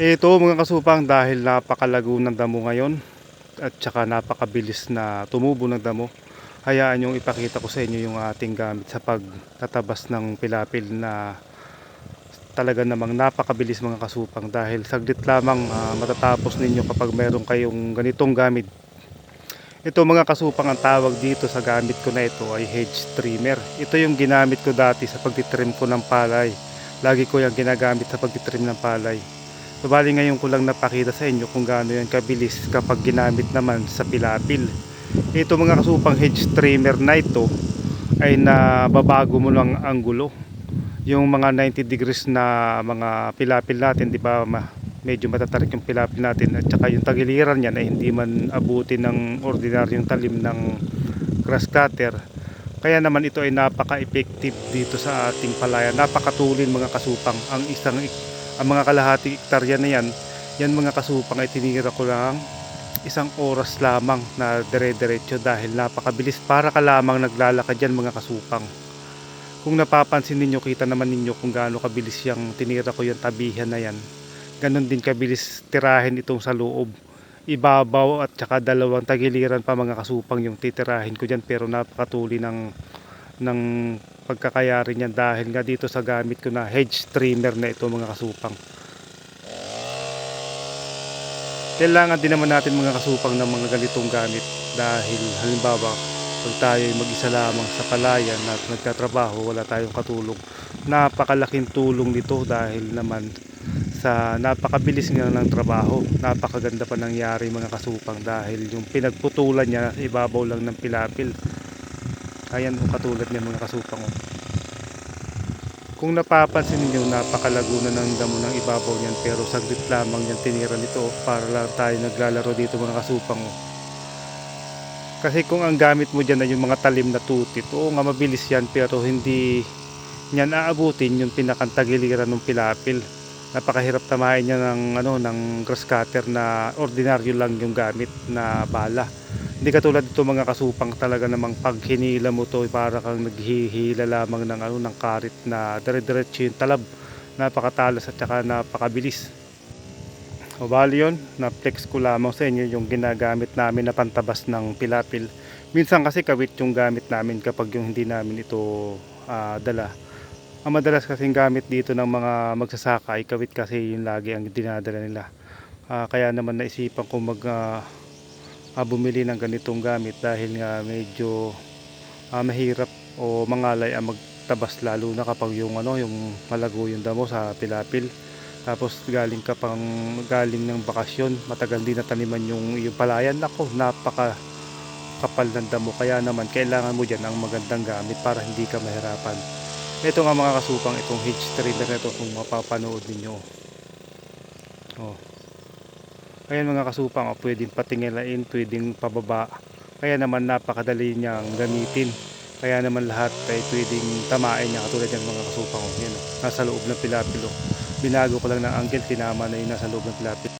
Ito mga kasupang dahil napakalago ng damo ngayon at saka napakabilis na tumubo ng damo. Hayaan yung ipakita ko sa inyo yung ating gamit sa pagtatabas ng pilapil na talaga namang napakabilis mga kasupang dahil saglit lamang ah, matatapos ninyo kapag meron kayong ganitong gamit. Ito mga kasupang ang tawag dito sa gamit ko na ito ay hedge trimmer. Ito yung ginamit ko dati sa pagtitrim ko ng palay. Lagi ko yung ginagamit sa pagtitrim ng palay. Sabali ngayon ko lang napakita sa inyo kung gaano yan kabilis kapag ginamit naman sa pilapil. Ito mga kasupang hedge trimmer na ito ay nababago mo lang ang gulo. Yung mga 90 degrees na mga pilapil natin, di ba, ma- medyo matatarik yung pilapil natin at saka yung tagiliran niyan ay hindi man abuti ng ordinaryong talim ng grass cutter. Kaya naman ito ay napaka-effective dito sa ating palaya. Napakatulin mga kasupang ang isang ang mga kalahati hektarya na yan, yan mga kasupang ay tinira ko lang isang oras lamang na dire-diretso dahil napakabilis para ka lamang naglalakad yan mga kasupang. Kung napapansin ninyo, kita naman ninyo kung gaano kabilis yung tinira ko yung tabihan na yan. Ganon din kabilis tirahin itong sa loob. Ibabaw at saka dalawang tagiliran pa mga kasupang yung titirahin ko dyan pero napakatuli ng ng pagkakayari niyan dahil nga dito sa gamit ko na hedge trimmer na ito mga kasupang. Kailangan din naman natin mga kasupang ng mga ganitong gamit dahil halimbawa pag tayo ay mag-isa lamang sa palayan at nagtatrabaho wala tayong katulong. Napakalaking tulong nito dahil naman sa napakabilis nga ng trabaho. Napakaganda pa nangyari mga kasupang dahil yung pinagputulan niya ibabaw lang ng pilapil ayan o katulad niya mga kasupang oh. kung napapansin niyo napakalago na ng damo ng ibabaw niyan pero saglit lamang yan tinira nito para lang tayo naglalaro dito mga kasupang oh. kasi kung ang gamit mo dyan ay yung mga talim na tutit oo nga mabilis yan pero hindi niyan aabutin yung pinakantagiliran ng pilapil napakahirap tamahin niya ng ano ng grass cutter na ordinaryo lang yung gamit na bala hindi katulad ito mga kasupang talaga namang pag hinila mo to para kang naghihila lamang ng ano ng karit na dire-diretso yung talab. Napakatalas at saka napakabilis. O bali yun na flex ko lamang sa inyo yung ginagamit namin na pantabas ng pilapil. Minsan kasi kawit yung gamit namin kapag yung hindi namin ito ah, dala. Ang madalas kasing gamit dito ng mga magsasaka ay kawit kasi yung lagi ang dinadala nila. Ah, kaya naman naisipan ko mag ah, ah, bumili ng ganitong gamit dahil nga medyo ah, mahirap o mangalay ang magtabas lalo na kapag yung ano yung malago yung damo sa pilapil. Tapos galing ka pang galing ng bakasyon matagal din na taniman yung yung palayan. Nako napaka kapal ng damo. Kaya naman kailangan mo dyan ang magandang gamit para hindi ka mahirapan. Ito nga mga kasupang itong hitch trimmer na ito kung mapapanood ninyo. Oh. Ayan mga kasupang, oh, pwedeng patingilain, pwedeng pababa. Kaya naman napakadali niyang gamitin. Kaya naman lahat ay pwedeng tamain niya katulad ng mga kasupang. Oh. Yan. Nasa loob ng pilapilo. Binago ko lang ng angle, tinama na yung nasa loob ng pilapilo.